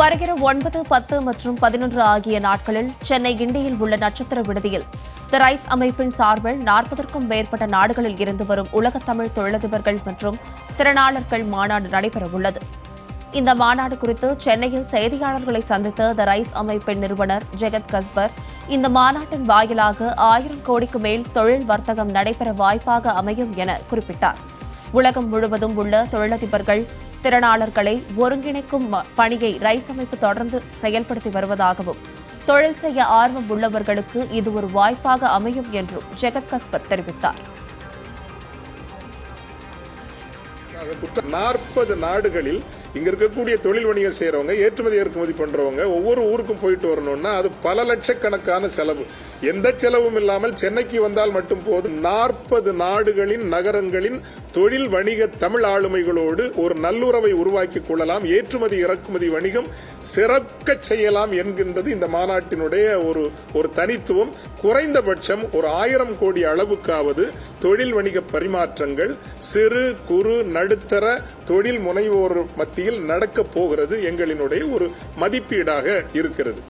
வருகிற ஒன்பது பத்து மற்றும் பதினொன்று ஆகிய நாட்களில் சென்னை கிண்டியில் உள்ள நட்சத்திர விடுதியில் த ரைஸ் அமைப்பின் சார்பில் நாற்பதற்கும் மேற்பட்ட நாடுகளில் இருந்து வரும் உலகத்தமிழ் தொழிலதிபர்கள் மற்றும் திறனாளர்கள் மாநாடு நடைபெறவுள்ளது. இந்த மாநாடு குறித்து சென்னையில் செய்தியாளர்களை சந்தித்த த ரைஸ் அமைப்பின் நிறுவனர் ஜெகத் கஸ்பர் இந்த மாநாட்டின் வாயிலாக ஆயிரம் கோடிக்கு மேல் தொழில் வர்த்தகம் நடைபெற வாய்ப்பாக அமையும் என குறிப்பிட்டார். உலகம் முழுவதும் உள்ள தொழிலதிபர்கள் திறனாளர்களை ஒருங்கிணைக்கும் பணியை ரைஸ் அமைப்பு தொடர்ந்து செயல்படுத்தி வருவதாகவும் தொழில் செய்ய ஆர்வம் உள்ளவர்களுக்கு இது ஒரு வாய்ப்பாக அமையும் என்றும் ஜெகத் கஸ்பர் தெரிவித்தார். நாற்பது நாடுகளில் இங்க இருக்கக்கூடிய தொழில் வணிகம் செய்யறவங்க ஏற்றுமதி இறக்குமதி பண்றவங்க ஒவ்வொரு ஊருக்கும் போயிட்டு வரணும்னா அது பல லட்சக்கணக்கான செலவு. எந்த செலவும் இல்லாமல் சென்னைக்கு வந்தால் மட்டும் போதும். நாற்பது நாடுகளின் நகரங்களின் தொழில் வணிக தமிழ் ஆளுமைகளோடு ஒரு நல்லுறவை உருவாக்கி கொள்ளலாம். ஏற்றுமதி இறக்குமதி வணிகம் சிறக்க செய்யலாம் என்கின்றது இந்த மாநாட்டினுடைய ஒரு ஒரு தனித்துவம். குறைந்தபட்சம் ஒரு ஆயிரம் கோடி அளவுக்காவது தொழில் வணிக பரிமாற்றங்கள் சிறு குறு நடுத்தர தொழில் முனைவோர் மத்தியில் நடக்கப் போகிறது எங்களினுடைய ஒரு மதிப்பீடாக இருக்கிறது.